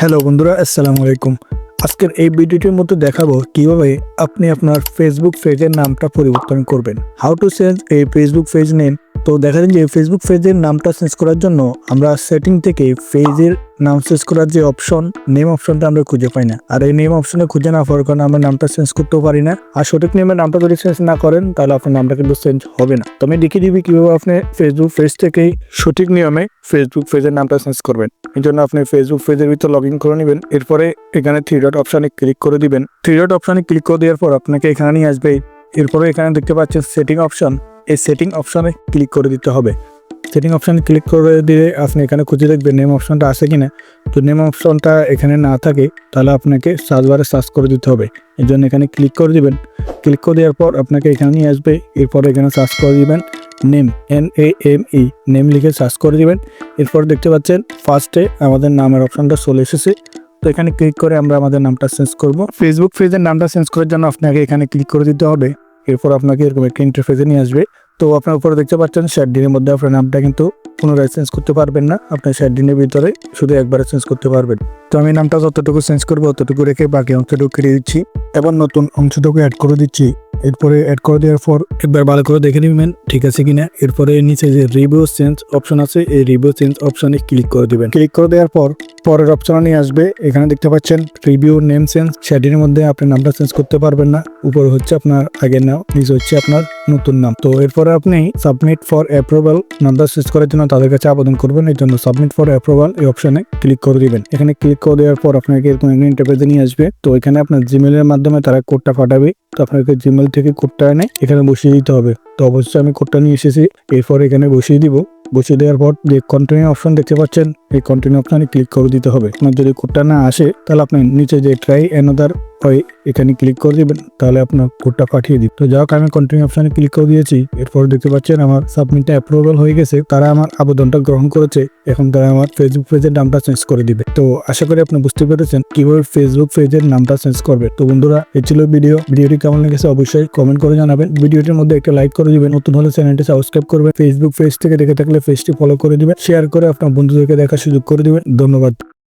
Hello বন্ধুরা, আসসালামু আলাইকুম। আজকের এই ভিডিওটির মধ্যে দেখাবো কীভাবে আপনি আপনার ফেসবুক পেজের নামটা পরিবর্তন করবেন। হাউ টু চেঞ্জ এই ফেসবুক পেজ নেম তো দেখা যায় যে ফেসবুক পেজের নামটা চেঞ্জ করার জন্য আমরা সেটিং থেকে পেজের নাম চেঞ্জ করার যে অপশন নেম অপশনটা আমরা খুঁজে পাই না। আর এই নেম অপশনে খুঁজে না পাওয়ার কারণে আমরা নামটা চেঞ্জ করতেও পারি না। আর সঠিক নেমের নামটা যদি চেঞ্জ না করেন, তাহলে আপনার নামটা কিন্তু চেঞ্জ হবে না। তো আমি দেখিয়ে দিবি কীভাবে আপনি ফেসবুক পেজ থেকেই সঠিক নিয়মে ফেসবুক পেজের নামটা চেঞ্জ করবেন। এই জন্য আপনি ফেসবুক পেজের ভিতরে লগ ইন করে নেবেন। এরপরে এখানে থ্রি ডট অপশানে ক্লিক করে দিবেন। থ্রি ডট অপশানে ক্লিক করে দেওয়ার পর আপনাকে এখানে নিয়ে আসবে। এরপরে এখানে দেখতে পাচ্ছেন সেটিং অপশন এই সেটিং অপশানে ক্লিক করে দিতে হবে। সেটিং অপশানে ক্লিক করে দিয়ে আপনি এখানে খুঁজে দেখবেন নেম অপশনটা আছে কিনা। তো নেম অপশনটা এখানে না থাকে, তাহলে আপনাকে সার্চ বারে সার্চ করে দিতে হবে। এই জন্য এখানে ক্লিক করে দিবেন। ক্লিক করে দেওয়ার পর আপনাকে এখানে নিয়ে আসবে। এরপর এখানে সার্চ করে দিবেন name N A M E name লিখে সার্চ করে দিবেন। এরপর দেখতে পাচ্ছেন ফার্স্টে আমাদের নামের অপশনটা চলে এসেছে। তো এখানে ক্লিক করে আমরা আমাদের নামটা চেঞ্জ করব। ফেসবুক পেজের নামটা চেঞ্জ করার জন্য আপনাকে এখানে ক্লিক করে দিতে হবে। এরপর আপনাকে এরকম একটা ইন্টারফেসে নিয়ে আসবে। তো আপনার উপরে দেখতে পাচ্ছেন ষাট দিনের মধ্যে আপনার নামটা কিন্তু পুনরায় চেঞ্জ করতে পারবেন না। আপনি ষাট দিনের ভিতরে শুধু একবারে চেঞ্জ করতে পারবেন। তো আমি নামটা যতটুকু চেঞ্জ করব ততটুকু রেখে বাকি অংশটুকু কেটে দিচ্ছি। এবার নতুন অংশটুকু অ্যাড করে দিচ্ছি। এরপরে অ্যাড করে দেওয়ার পর একবার ভালো করে দেখে নেবেন ঠিক আছে কিনা। এরপরে নিচে যে রিভিউ চেঞ্জ অপশন আছে, এই রিভিউ চেঞ্জ অপশনে ক্লিক করে দিবেন। ক্লিক করে দেওয়ার পর পরের অপশনে নিয়ে আসবে। এখানে দেখতে পাচ্ছেন রিভিউ নেম চেঞ্জ সেটির মধ্যে আপনি নামটা চেঞ্জ করতে পারবেন না। উপরে হচ্ছে আপনার আগের নাম, নিচে হচ্ছে আপনার নতুন নাম। তো এরপরে আপনি সাবমিট ফর অ্যাপ্রুভাল নামটা চেঞ্জ করার জন্য তাদের কাছে আবেদন করবেন। এই জন্য সাবমিট ফর অ্যাপ্রুভাল এই অপশনে ক্লিক করে দিবেন। এখানে ক্লিক করে দেওয়ার পর আপনাকে এরকম একটা নিয়ে আসবে। তো এখানে আপনার জিমেলের মাধ্যমে তারা কোডটা পাঠাবে। তো আপনাকে জিমেল থেকে কোডটা এনে এখানে বসিয়ে দিতে হবে। তো অবশ্যই আমি কোডটা নিয়ে এসেছি। এরপর এখানে বসিয়ে দিব। বসিয়ে দেওয়ার পর যে কন্টিনিউ অপশন দেখতে পাচ্ছেন, এই কন্টিনিউ অপশনে ক্লিক করে দিতে হবে। আপনার যদি কোডটা না আসে, তাহলে আপনি নিচে যে ট্রাই অ্যানাদার এখানে ক্লিক করে দিবেন, তাহলে আপনার কোডটা পাঠিয়ে দিই তো যাই হোক, আমি কন্টিনিউ অপশনে ক্লিক করে দিয়েছি। এরপর দেখতে পাচ্ছেন আমার সাবমিটটা অ্যাপ্রুভাল হয়ে গেছে। তারা আমার আবেদনটা গ্রহণ করেছে। এখন তারা আমার ফেসবুক পেজের নামটা চেঞ্জ করে দিবে। তো আশা করি আপনি বুঝতে পেরেছেন কীভাবে ফেসবুক পেজের নামটা চেঞ্জ করবে। তো বন্ধুরা, এই ছিল ভিডিও ভিডিওটি কেমন লেগেছে অবশ্যই কমেন্ট করে জানাবেন। ভিডিওটির মধ্যে একটা লাইক করে দিবেন। নতুন হলে চ্যানেলটি সাবস্ক্রাইব করবেন। ফেসবুক পেজ থেকে দেখে থাকলে পেজটি ফলো করে দিবেন। শেয়ার করে আপনার বন্ধুদেরকে দেখার সুযোগ করে দিবেন। ধন্যবাদ।